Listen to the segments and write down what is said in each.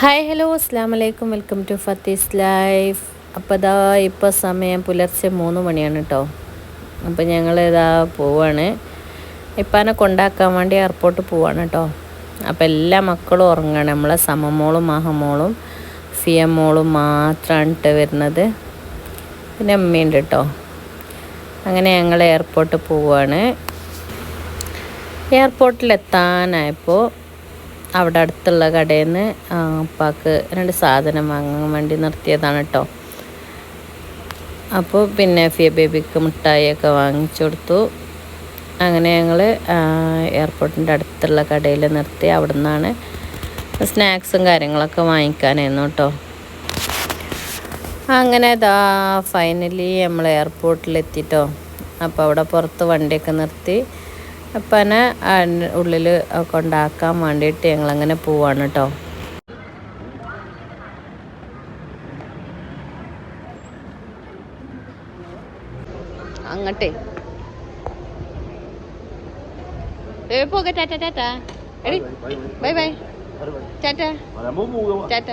Hi hello അസ്സാം വലൈക്കും welcome to ഫത്തീസ് life അപ്പോൾ ഇതാ ഇപ്പോൾ സമയം പുലർച്ചെ മൂന്ന് മണിയാണ് കേട്ടോ അപ്പോൾ ഞങ്ങൾ ഇതാ പോവാണ്. ഇപ്പാനെ കൊണ്ടാക്കാൻ വേണ്ടി എയർപോർട്ട് പോവാണ് കേട്ടോ അപ്പോൾ എല്ലാ മക്കളും ഉറങ്ങണം. നമ്മളെ സമമോളും മഹമോളും ഫിയമോളും മാത്രമാണ് കേട്ടോ വരുന്നത്. പിന്നെ അമ്മയുണ്ട് കേട്ടോ അങ്ങനെ ഞങ്ങൾ എയർപോർട്ട് പോവാണ്. എയർപോർട്ടിൽ എത്താനായപ്പോൾ അവിടെ അടുത്തുള്ള കടയിൽ നിന്ന് അപ്പാക്ക് രണ്ട് സാധനം വാങ്ങാൻ വേണ്ടി നിർത്തിയതാണ് കേട്ടോ അപ്പോൾ പിന്നെ ഫിയ ബേബിക്ക് മിഠായിയൊക്കെ വാങ്ങിച്ചു കൊടുത്തു. അങ്ങനെ ഞങ്ങൾ എയർപോർട്ടിന്റെ അടുത്തുള്ള കടയിൽ നിർത്തി. അവിടെ നിന്നാണ് സ്നാക്സും കാര്യങ്ങളൊക്കെ വാങ്ങിക്കാനായിരുന്നു കേട്ടോ അങ്ങനെ ഇതാ ഫൈനലി നമ്മൾ എയർപോർട്ടിലെത്തിട്ടോ അപ്പോൾ അവിടെ പുറത്ത് വണ്ടിയൊക്കെ നിർത്തി. അപ്പനെ ഉള്ളിൽ കൊണ്ടാക്കാൻ വേണ്ടിയിട്ട് ഞങ്ങളങ്ങനെ പോവാണ് കേട്ടോ അങ്ങട്ടെ. പോകെ ടാറ്റ ടാറ്റ എടി bye bye. Tata? Tata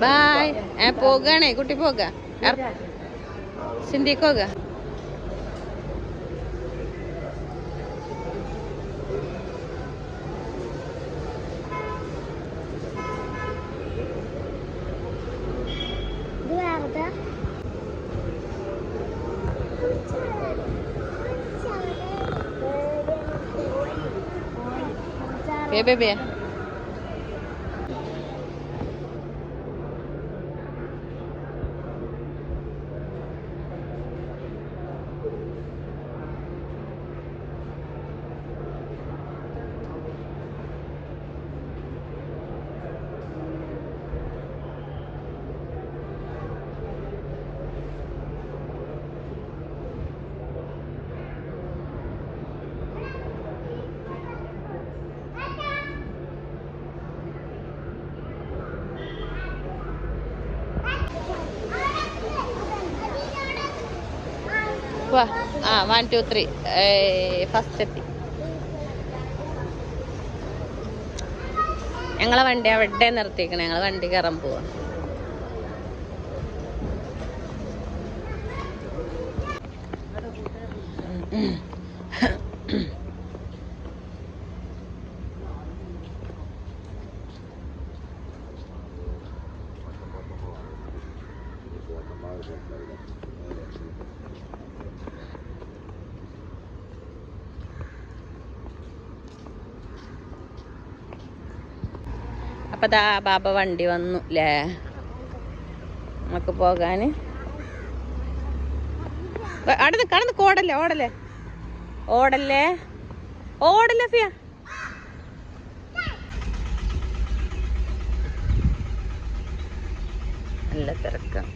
bye ഏ പോകാണേ കുട്ടി പോക സിന്ധിക്ക് പോക വേറെ ബേ ആ വൺ ടു ത്രീ ഫസ്റ്റ് എത്തി. ഞങ്ങളെ വണ്ടി അവിടെ നിർത്തിക്കണേ ഞങ്ങളെ വണ്ടി കയറാൻ പോവാ. അപ്പൊ ദാ ബാബ വണ്ടി വന്നു അല്ലേ നമുക്ക് പോകാന്. അവിടെ നിക്ക്, ഓടല്ലേ ഓടല്ലേ? ഓടല്ലേ? ഓടല്ലേ ഫിയ? നല്ല തിരക്കാം.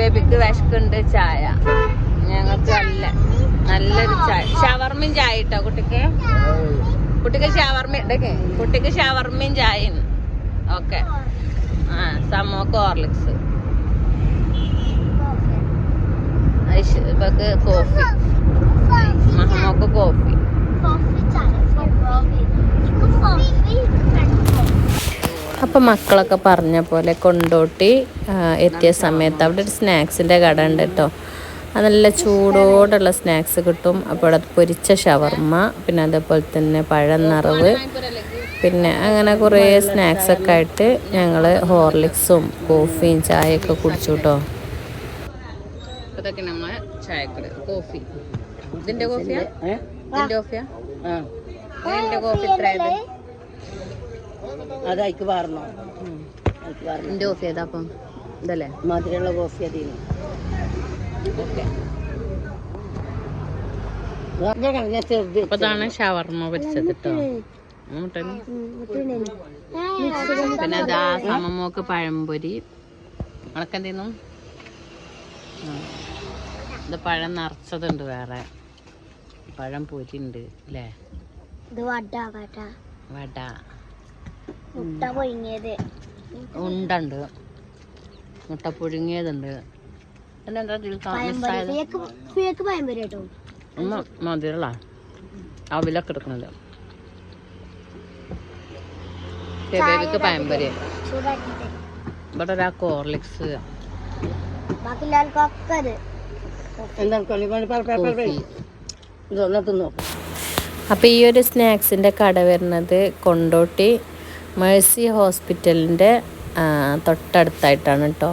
ബേബിക്ക് വിശക്കുണ്ട് ചായ. ഞങ്ങൾക്ക് നല്ല നല്ലൊരു ചായ. ഷവർമ്മയും ചായ ഇട്ടോ കുട്ടിക്ക്? കുട്ടിക്ക് ഷവർമ ഉണ്ടൊക്കെ കുട്ടിക്ക് ഷവർമയും ചായയും. ഓക്കെ. ആ സമോക്ക് ഹോർലിക്സ്. കോഫി. മഹമോക്ക് കോഫി. അപ്പം മക്കളൊക്കെ പറഞ്ഞ പോലെ കൊണ്ടോട്ടി എത്തിയ സമയത്ത് അവിടെ ഒരു സ്നാക്സിന്റെ കട ഉണ്ട് കേട്ടോ നല്ല ചൂടോടുള്ള സ്നാക്സ് കിട്ടും. അപ്പോൾ അവിടെ പൊരിച്ച ഷവർമ്മ പിന്നെ അതേപോലെ തന്നെ പഴം നിറവ് പിന്നെ അങ്ങനെ കുറേ സ്നാക്സൊക്കെ ആയിട്ട് ഞങ്ങൾ ഹോർലിക്സും കോഫിയും ചായയൊക്കെ കുടിച്ചു കേട്ടോ ഇതൊക്കെ നമ്മളെ ചായക്കട കോഫി. ഇതിന്റെ കോഫിയാ? ഇതിന്റെ കോഫിയാ? ഇതിന്റെ കോഫി എത്രയായത് അത് അയക്ക് പാർന്നോ. അയക്ക് പാർന്നു. ഇതിന്റെ കോഫി ഏതാ അപ്പം? ഇതല്ലേ? മധുരമുള്ള കോഫി അതിന് ഇതാണ് ഷവർമ്മ പൊരിച്ചത് കേട്ടോ പിന്നെ അതാ സമമോക്ക് പഴംപൊരി. ഉണക്കെന്തീന്നു ഇത് പഴം നിറച്ചതുണ്ട് വേറെ. പഴം പൊരി ഉണ്ട് അല്ലേ വട മുട്ട പുഴുങ്ങിയത് ഉണ്ടുണ്ട്. മുട്ട പുഴുങ്ങിയതുണ്ട്. പിന്നെ എന്താ കേട്ടോ. അവിലൊക്കെ ഇവിടെ ഒരാൾക്ക് അപ്പോൾ ഈ ഒരു സ്നാക്സിന്റെ കട വരുന്നത് കൊണ്ടോട്ടി മേഴ്സി ഹോസ്പിറ്റലിന്റെ തൊട്ടടുത്തായിട്ടാണ് കേട്ടോ.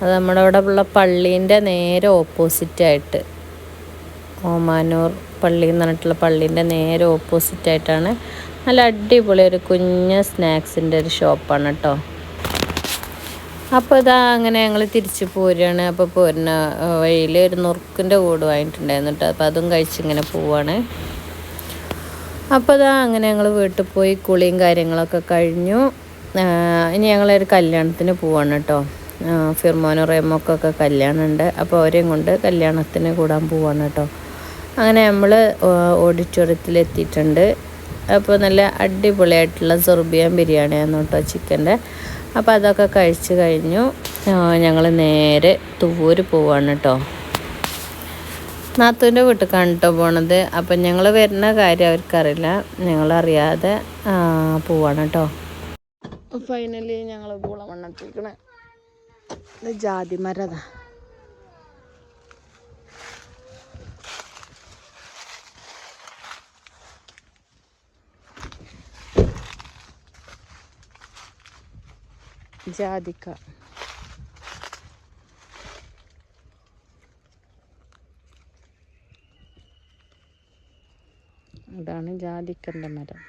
അത് നമ്മുടെ അവിടെ ഉള്ള പള്ളീന്റെ നേരെ ഓപ്പോസിറ്റായിട്ട് ഓമാനൂർ പള്ളി എന്ന് പറഞ്ഞിട്ടുള്ള പള്ളീന്റെ നേരെ ഓപ്പോസിറ്റായിട്ടാണ് നല്ല അടിപൊളി ഒരു കുഞ്ഞ് സ്നാക്സിന്റെ ഒരു ഷോപ്പാണ് കേട്ടോ അപ്പോൾ ഇതാ അങ്ങനെ ഞങ്ങൾ തിരിച്ചു പോരുകയാണ് അപ്പോൾ പോരുന്ന വഴിയിൽ ഒരു നുറുക്കിന്റെ കൂട് വാങ്ങിയിട്ടുണ്ടായിരുന്നു കേട്ടോ അപ്പോൾ അതും കഴിച്ചിങ്ങനെ പോവാണ്. അപ്പോൾ ഇതാ അങ്ങനെ ഞങ്ങൾ വീട്ടിൽ പോയി കുളിയും കാര്യങ്ങളൊക്കെ കഴിഞ്ഞു. ഇനി ഞങ്ങളൊരു കല്യാണത്തിന് പോവാണ് കേട്ടോ ഫിർമോനും റേമോക്കൊക്കെ കല്യാണമുണ്ട്. അപ്പോൾ അവരെയും കൊണ്ട് കല്യാണത്തിന് കൂടാൻ പോവാണ് കേട്ടോ. അങ്ങനെ നമ്മൾ ഓഡിറ്റോറിയത്തിലെത്തിയിട്ടുണ്ട്. അപ്പോൾ നല്ല അടിപൊളിയായിട്ടുള്ള സെർബിയൻ ബിരിയാണിയാണ് കേട്ടോ ചിക്കന്റെ. അപ്പോൾ അതൊക്കെ കഴിച്ച് കഴിഞ്ഞു. ഞങ്ങൾ നേരെ തൂര് പോവാണ് കേട്ടോ. നാത്തൂന്റെ വീട്ടിലേക്കാണ് കേട്ടോ പോണത്. അപ്പം ഞങ്ങൾ വരുന്ന കാര്യം അവർക്കറിയില്ല. ഞങ്ങളറിയാതെ പോവാണ് കേട്ടോ. ഫൈനലി ഞങ്ങൾ പൂളമണ്ണത്തിക്കണേ ജാതി മരതാ. ജാതിക്ക. ഇതാണ് ജാതിക്കന്റെ മരം.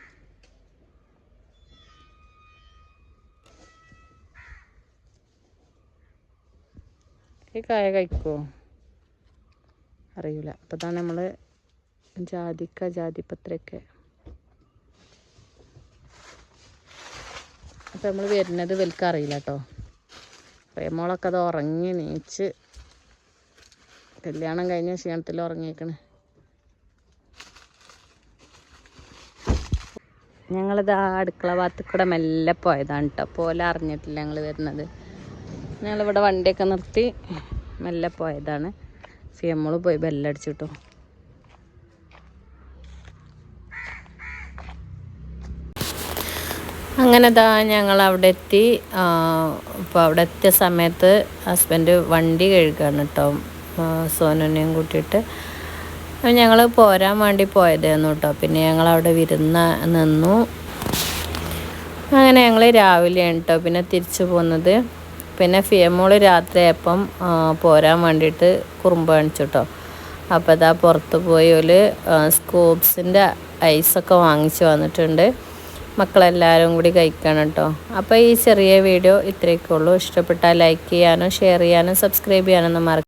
ഈ കായ കഴിക്കുമോ അറിയില്ല അപ്പോൾ ഇതാണ് നമ്മൾ ജാതിക്ക ജാതിപത്രയൊക്കെ. അപ്പോൾ നമ്മൾ വരുന്നത് വലിക്ക അറിയില്ല കേട്ടോ പ്രേമോളൊക്കെ അത് ഉറങ്ങി നീച്ച് കല്യാണം കഴിഞ്ഞ ക്ഷീണത്തിൽ ഉറങ്ങിയേക്കണ്. ഞങ്ങളിത് ആ അടുക്കള ഭാഗത്ത് കൂടെ മെല്ലെ പോയതാണ് കേട്ടോ പോലെ അറിഞ്ഞിട്ടില്ല ഞങ്ങൾ വരുന്നത്. ഞങ്ങളിവിടെ വണ്ടിയൊക്കെ നിർത്തി മെല്ലെ പോയതാണ്. സി ഫിയമ്മോൾ പോയി ബെല്ലടിച്ചു കേട്ടോ അങ്ങനെ ദാ ഞങ്ങൾ അവിടെ എത്തി അപ്പോൾ അവിടെ എത്തിയ സമയത്ത് ഹസ്ബൻഡ് വണ്ടി കഴുകാണ് കേട്ടോ സോനുനെയും കൂട്ടിയിട്ട്. ഞങ്ങൾ പോരാൻ വേണ്ടി പോയതായിരുന്നു കേട്ടോ പിന്നെ ഞങ്ങൾ അവിടെ വിരുന്ന നിന്നു. അങ്ങനെ ഞങ്ങൾ രാവിലെയാണ് കേട്ടോ പിന്നെ തിരിച്ചു പോകുന്നത് പിന്നെ ഫിയമോൾ രാത്രി അപ്പം പോരാൻ വേണ്ടിയിട്ട് കുറുമ്പ് കാണിച്ചു കേട്ടോ അപ്പോൾ ഇതാ പുറത്ത് പോയി ഒരു സ്കൂപ്സിന്റെ ഐസൊക്കെ വാങ്ങിച്ചു വന്നിട്ടുണ്ട്. മക്കളെല്ലാവരും കൂടി കഴിക്കണം കേട്ടോ അപ്പോൾ ഈ ചെറിയ വീഡിയോ ഇത്രയൊക്കെ ഉള്ളൂ. ഇഷ്ടപ്പെട്ടാൽ ലൈക്ക് ചെയ്യാനും ഷെയർ ചെയ്യാനും സബ്സ്ക്രൈബ് ചെയ്യാനൊന്നും മറക്ക